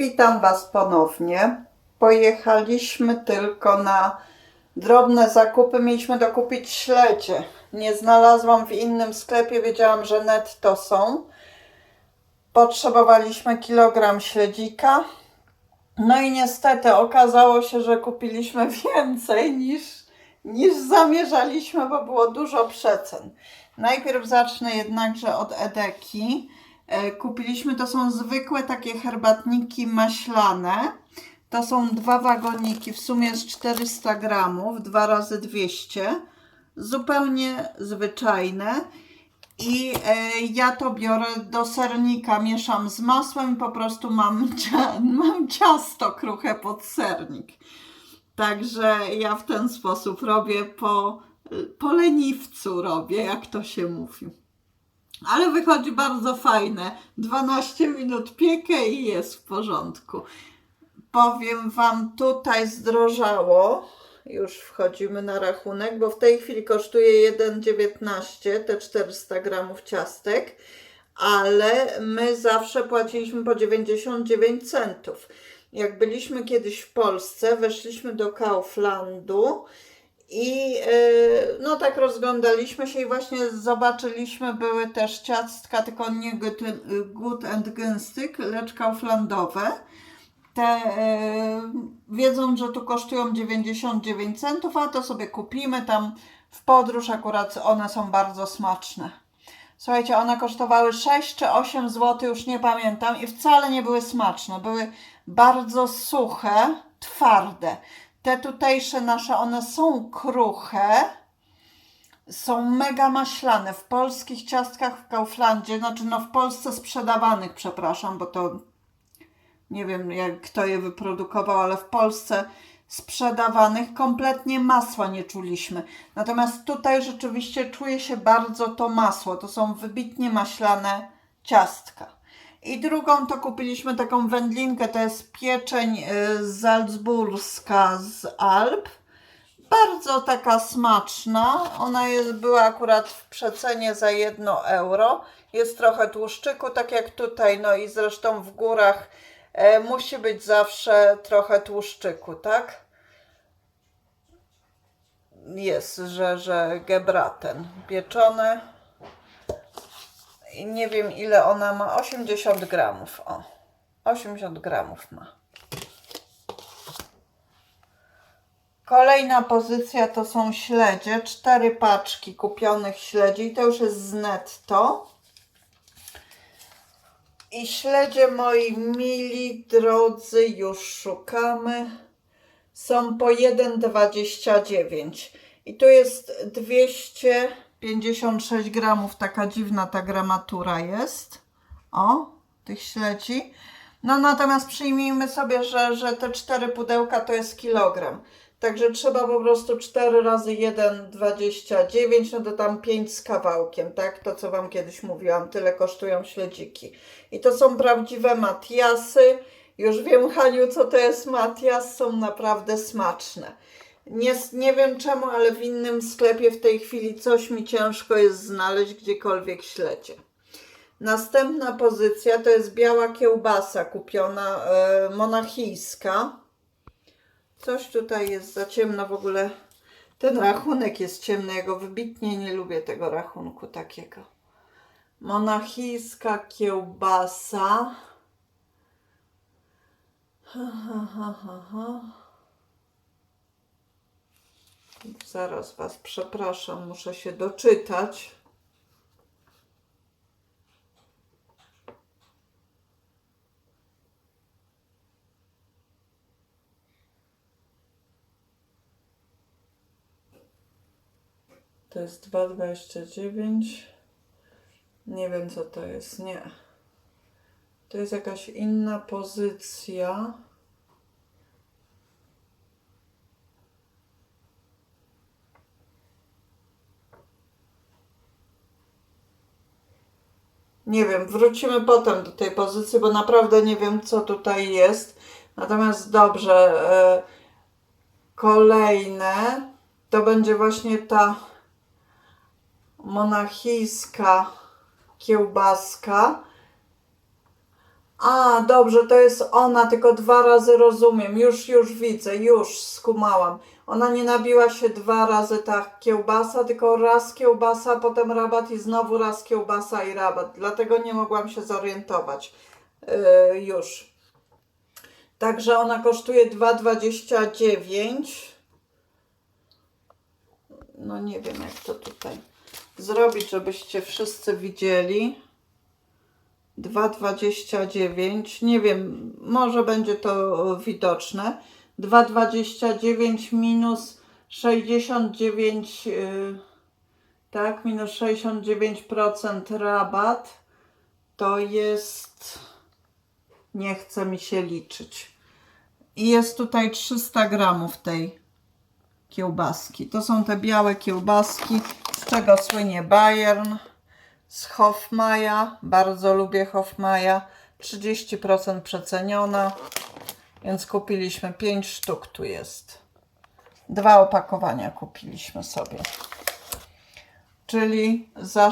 Witam Was ponownie. Pojechaliśmy tylko na drobne zakupy. Mieliśmy dokupić śledzie. Nie znalazłam w innym sklepie, wiedziałam, że netto są. Potrzebowaliśmy kilogram śledzika. No i niestety okazało się, że kupiliśmy więcej niż, niż zamierzaliśmy, bo było dużo przecen. Najpierw zacznę jednakże od Edeki. E, Kupiliśmy, to są zwykłe takie herbatniki maślane. To są dwa wagoniki, w sumie jest 400 gramów, 2 razy 200. Zupełnie zwyczajne. I e, ja to biorę do sernika, mieszam z masłem i po prostu mam, mam ciasto kruche pod sernik. Także ja w ten sposób robię po, po leniwcu robię, jak to się mówi. Ale wychodzi bardzo fajne. 12 minut piekę i jest w porządku. Powiem Wam, tutaj zdrożało. Już wchodzimy na rachunek, bo w tej chwili kosztuje 1,19 te 400 gramów ciastek, ale my zawsze płaciliśmy po 99 centów. Jak byliśmy kiedyś w Polsce, weszliśmy do Kauflandu i e, no tak rozglądaliśmy się i właśnie zobaczyliśmy, były też ciastka, tylko nie Good, and Gęstyk, lecz kauflandowe. Te e, wiedzą, że tu kosztują 99 centów, a to sobie kupimy tam w podróż, akurat one są bardzo smaczne. Słuchajcie, one kosztowały 6 czy 8 zł, już nie pamiętam, i wcale nie były smaczne. Były bardzo suche, twarde. Te tutejsze nasze, one są kruche, są mega maślane. W polskich ciastkach w Kauflandzie, znaczy no w Polsce sprzedawanych, przepraszam, bo to nie wiem jak kto je wyprodukował, ale w Polsce sprzedawanych kompletnie masła nie czuliśmy. Natomiast tutaj rzeczywiście czuje się bardzo to masło. To są wybitnie maślane ciastka. I drugą to kupiliśmy taką wędlinkę, to jest pieczeń y, salzburska z Alp. Bardzo taka smaczna. Ona jest, była akurat w przecenie za 1 euro. Jest trochę tłuszczyku, tak jak tutaj. No i zresztą w górach e, musi być zawsze trochę tłuszczyku, tak? Jest, że, że gebraten pieczony. Nie wiem ile ona ma. 80 gramów. O, 80 gramów ma. Kolejna pozycja to są śledzie. Cztery paczki kupionych śledzi. I to już jest z netto. I śledzie moi mili, drodzy, już szukamy. Są po 1,29. I tu jest 256 gramów. Taka dziwna ta gramatura jest. O, tych śledzi. No natomiast przyjmijmy sobie, że, że te cztery pudełka to jest kilogram. Także trzeba po prostu 4 razy 1,29, no to tam 5 z kawałkiem, tak? To co Wam kiedyś mówiłam, tyle kosztują śledziki. I to są prawdziwe Matiasy. Już wiem, Haniu, co to jest Matias, są naprawdę smaczne. Nie, nie wiem czemu, ale w innym sklepie w tej chwili coś mi ciężko jest znaleźć gdziekolwiek śledzie. Następna pozycja to jest biała kiełbasa kupiona e, monachijska. Coś tutaj jest za ciemno w ogóle. Ten rachunek jest ciemny. Ja go wybitnie nie lubię tego rachunku takiego. Monachijska kiełbasa. Ha, ha, ha, ha, ha. Zaraz Was przepraszam, muszę się doczytać. To jest 2,29. Nie wiem co to jest, nie. To jest jakaś inna pozycja. Nie wiem, wrócimy potem do tej pozycji, bo naprawdę nie wiem co tutaj jest. Natomiast dobrze, e, kolejne to będzie właśnie ta monachijska kiełbaska. A, dobrze, to jest ona, tylko dwa razy rozumiem. Już, już widzę, już skumałam. Ona nie nabiła się dwa razy ta kiełbasa, tylko raz kiełbasa, potem rabat i znowu raz kiełbasa i rabat. Dlatego nie mogłam się zorientować. Yy, już. Także ona kosztuje 2,29. No nie wiem jak to tutaj zrobić, żebyście wszyscy widzieli. 2,29. Nie wiem, może będzie to widoczne. 2,29 minus 69, yy, tak, minus 69% rabat to jest. Nie chce mi się liczyć. I jest tutaj 300 gramów tej kiełbaski. To są te białe kiełbaski, z czego słynie Bayern z Hofmaja. Bardzo lubię Hofmaja. 30% przeceniona, więc kupiliśmy 5 sztuk. Tu jest. Dwa opakowania kupiliśmy sobie. Czyli za.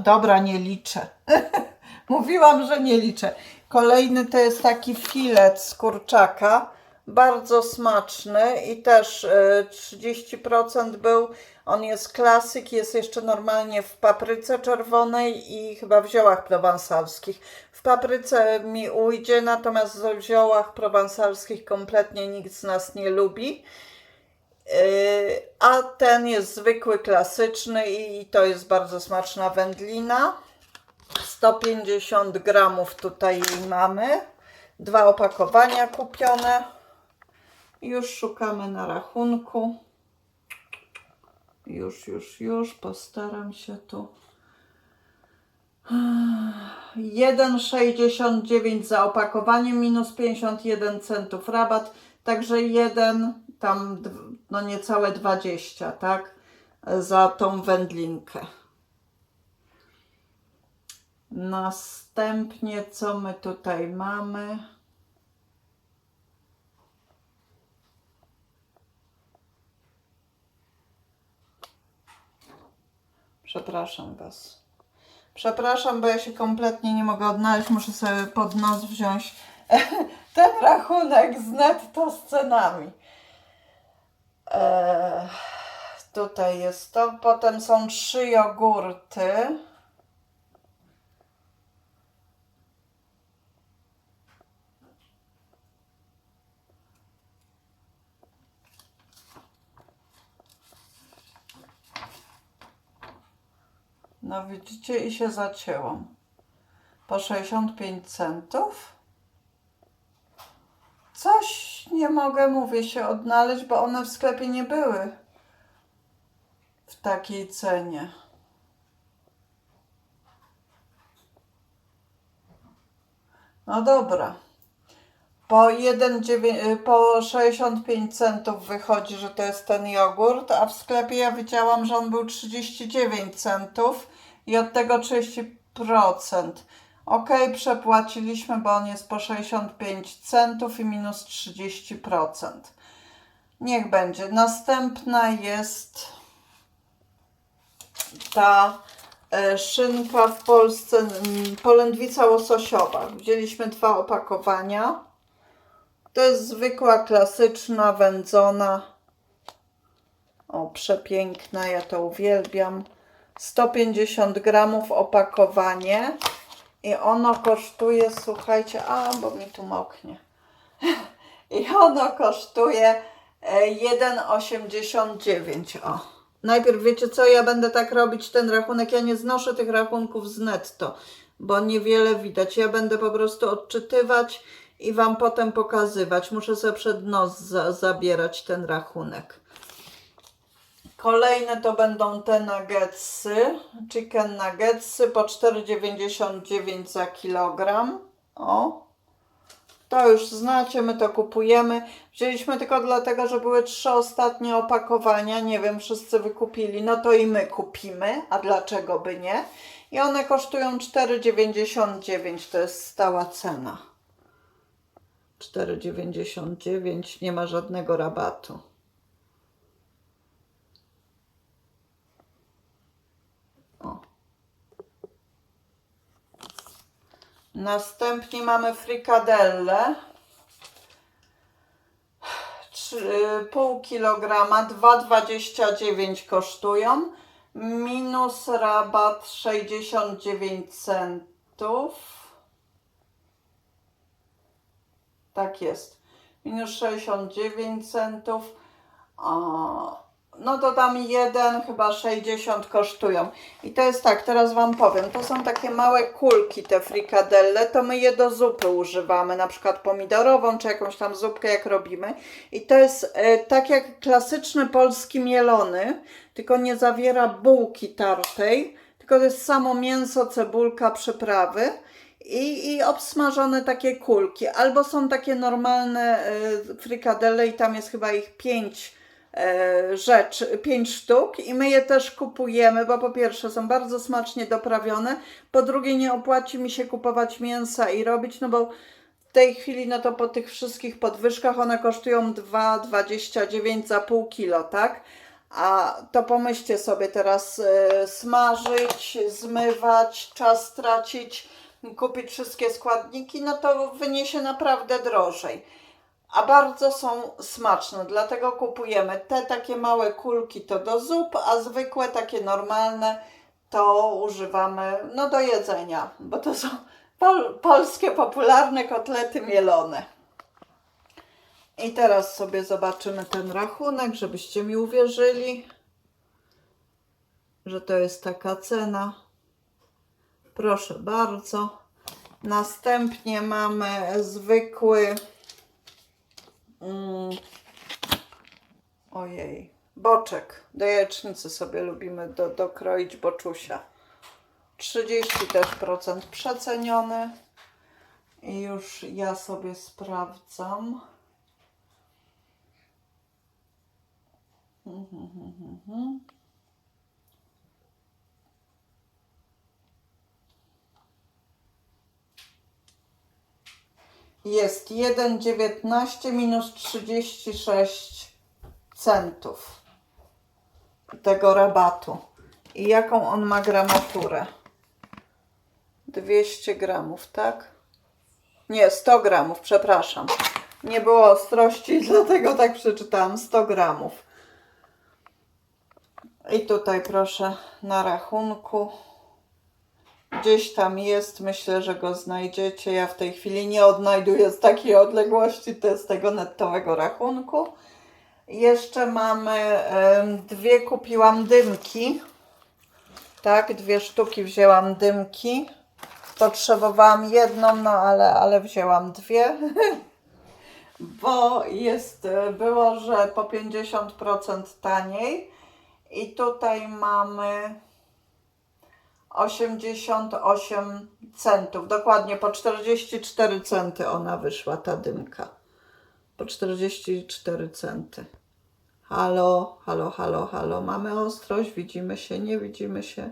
Dobra, nie liczę. Mówiłam, że nie liczę. Kolejny to jest taki filet z kurczaka. Bardzo smaczny i też y, 30% był. On jest klasyk, jest jeszcze normalnie w papryce czerwonej i chyba w ziołach prowansalskich. W papryce mi ujdzie, natomiast w ziołach prowansalskich kompletnie nikt z nas nie lubi. Yy, A ten jest zwykły, klasyczny i to jest bardzo smaczna wędlina. 150 gramów tutaj mamy. Dwa opakowania kupione. Już szukamy na rachunku. Już, już, już. Postaram się tu. 1,69 za opakowanie, minus 51 centów rabat, także jeden, tam no niecałe 20, tak, za tą wędlinkę. Następnie co my tutaj mamy? Przepraszam Was. Przepraszam, bo ja się kompletnie nie mogę odnaleźć. Muszę sobie pod nos wziąć ten rachunek z netto z cenami. Eee, tutaj jest to. Potem są trzy jogurty. No widzicie i się zacięłam. Po 65 centów. Coś nie mogę, mówię, się odnaleźć, bo one w sklepie nie były w takiej cenie. No dobra. Po, 1, dziewię- y, po 65 centów wychodzi, że to jest ten jogurt, a w sklepie ja widziałam, że on był 39 centów i od tego 30%. Ok, przepłaciliśmy, bo on jest po 65 centów i minus 30%. Niech będzie. Następna jest ta e, szynka w Polsce, mm, polędwica łososiowa. Wzięliśmy dwa opakowania. To jest zwykła, klasyczna, wędzona. O, przepiękna, ja to uwielbiam. 150 gramów opakowanie. I ono kosztuje, słuchajcie, a bo mi tu moknie. I ono kosztuje e, 1,89. O. Najpierw wiecie co, ja będę tak robić ten rachunek. Ja nie znoszę tych rachunków z netto, bo niewiele widać. Ja będę po prostu odczytywać i Wam potem pokazywać. Muszę sobie przed nos za, zabierać ten rachunek. Kolejne to będą te nuggetsy, chicken nuggetsy po 4,99 za kilogram. O, to już znacie, my to kupujemy. Wzięliśmy tylko dlatego, że były trzy ostatnie opakowania. Nie wiem, wszyscy wykupili, no to i my kupimy. A dlaczego by nie? I one kosztują 4,99, to jest stała cena. 4,99, nie ma żadnego rabatu. Następnie mamy frikadelle. Trzy- Pół kilograma, 2,29 kosztują. Minus rabat 69 centów. Tak jest. Minus 69 centów. O, no to tam jeden, chyba 60 kosztują. I to jest tak, teraz Wam powiem, to są takie małe kulki te frikadelle, to my je do zupy używamy, na przykład pomidorową, czy jakąś tam zupkę jak robimy. I to jest e, tak jak klasyczny polski mielony, tylko nie zawiera bułki tartej, tylko to jest samo mięso, cebulka, przyprawy. I, I obsmażone takie kulki. Albo są takie normalne e, frikadelle i tam jest chyba ich pięć e, rzeczy, pięć sztuk i my je też kupujemy, bo po pierwsze są bardzo smacznie doprawione, po drugie nie opłaci mi się kupować mięsa i robić, no bo w tej chwili, no to po tych wszystkich podwyżkach one kosztują 2,29 za pół kilo, tak? A to pomyślcie sobie teraz e, smażyć, zmywać, czas tracić, kupić wszystkie składniki, no to wyniesie naprawdę drożej a bardzo są smaczne, dlatego kupujemy te takie małe kulki to do zup, a zwykłe takie normalne to używamy no do jedzenia, bo to są pol polskie popularne kotlety mielone. I teraz sobie zobaczymy ten rachunek, żebyście mi uwierzyli, że to jest taka cena. Proszę bardzo. Następnie mamy zwykły Mm. Ojej. Boczek. Do jajecznicy sobie lubimy do, dokroić boczusia. 30 też procent przeceniony. I już ja sobie sprawdzam. Mhm, mhm, mhm. Jest 1,19 minus 36 centów tego rabatu. I jaką on ma gramaturę? 200 gramów, tak? Nie, 100 gramów, przepraszam. Nie było ostrości, dlatego tak przeczytałam. 100 gramów. I tutaj proszę na rachunku. Gdzieś tam jest, myślę, że go znajdziecie. Ja w tej chwili nie odnajduję z takiej odległości te, z tego nettowego rachunku. Jeszcze mamy dwie, kupiłam dymki. Tak, dwie sztuki wzięłam dymki. Potrzebowałam jedną, no ale, ale wzięłam dwie. Bo jest, e, było, że po 50% taniej. I tutaj mamy 88 centów. Dokładnie po 44 centy ona wyszła, ta dymka. Po 44 centy. Halo, halo, halo, halo. Mamy ostrość, widzimy się, nie widzimy się.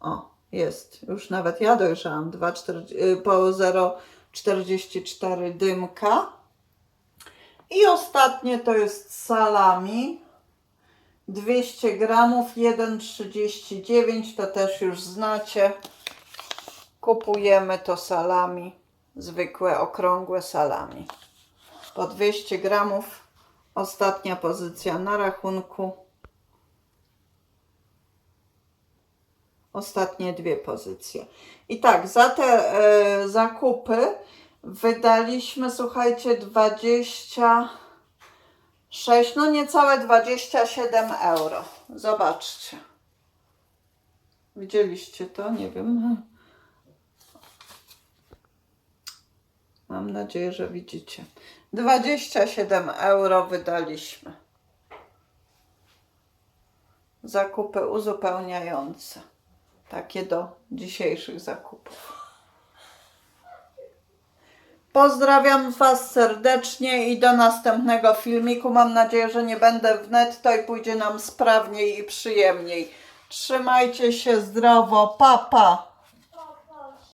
O, jest. Już nawet ja dojrzałam. 2,40 y, po 0,44 dymka. I ostatnie to jest salami. 200 gramów, 1,39 to też już znacie. Kupujemy to salami, zwykłe okrągłe salami. Po 200 gramów, ostatnia pozycja na rachunku. Ostatnie dwie pozycje. I tak, za te e, zakupy wydaliśmy, słuchajcie, 20. 6, no niecałe 27 euro. Zobaczcie. Widzieliście to? Nie wiem. Mam nadzieję, że widzicie. 27 euro wydaliśmy. Zakupy uzupełniające. Takie do dzisiejszych zakupów. Pozdrawiam Was serdecznie i do następnego filmiku. Mam nadzieję, że nie będę w netto i pójdzie nam sprawniej i przyjemniej. Trzymajcie się zdrowo. Pa, pa.